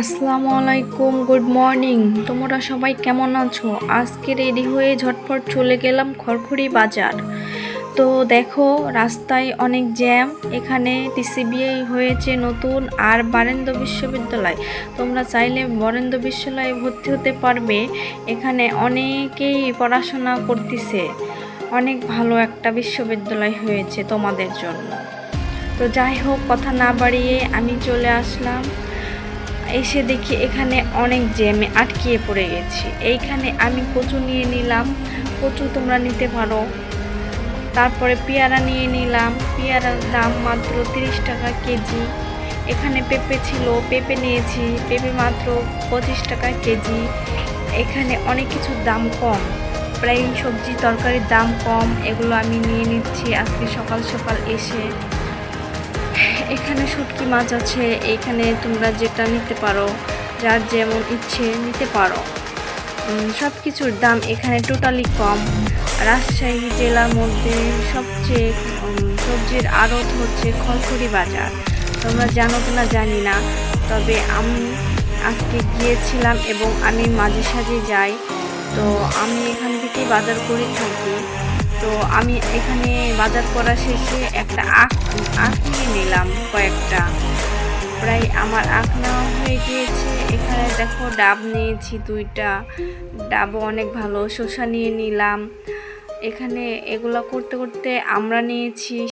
আসসালামু আলাইকুম, good morning. তোমরা সবাই কেমন আছো? আজকে রেডি হয়ে ঝটপট চলে গেলাম খড়খড়ি বাজার। তো দেখো, রাস্তায় অনেক জ্যাম। এখানে টিসিবিআই হয়েছে নতুন আর বারেন্দ্র বিশ্ববিদ্যালয়। তোমরা চাইলে বরেন্দ্র বিশ্ববিদ্যালয়ে ভর্তি হতে পারবে। এখানে অনেকেই পড়াশোনা করতেছে। অনেক ভালো একটা বিশ্ববিদ্যালয় হয়েছে তোমাদের জন্য। তো যাই হোক, কথা না বাড়িয়ে আমি চলে আসলাম। এসে দেখি এখানে অনেক জ্যামে আটকিয়ে পড়ে গেছি। এইখানে আমি কচু নিয়ে নিলাম। কচু তোমরা নিতে পারো। তারপরে পেয়ারা নিয়ে নিলাম। পেয়ারার দাম মাত্র তিরিশ টাকা কেজি। এখানে পেঁপে ছিল, পেঁপে নিয়েছি। পেঁপে মাত্র পঁচিশ টাকা কেজি। এখানে অনেক কিছুর দাম কম। প্রায় সবজি তরকারির দাম কম। এগুলো আমি নিয়ে নিচ্ছি আজকে সকাল সকাল এসে। এখানে শুটকি মাছ আছে এইখানে তোমরা যেটা নিতে পারো, যার যেমন ইচ্ছে নিতে পারো। সব কিছুর দাম এখানে টোটালি কম। রাজশাহী জেলার মধ্যে সবচেয়ে সবজির আড়ত হচ্ছে খড়খড়ি বাজার। তোমরা জানো কিনা জানি না, তবে আমি আজকে গিয়েছিলাম এবং আমি মাঝে সাঝে যাই। তো আমি এখান থেকে বাজার করে থাকি। তো আমি এখানে বাজার করা শেষে একটা আখ আখ নিয়ে নিলাম কয়েকটা। প্রায় আমার আখ নেওয়া হয়ে গিয়েছে। এখানে দেখো ডাব নিয়েছি দুইটা। ডাবও অনেক ভালো, শসা নিয়ে নিলাম। এখানে এগুলো করতে করতে আমরা নিয়েছি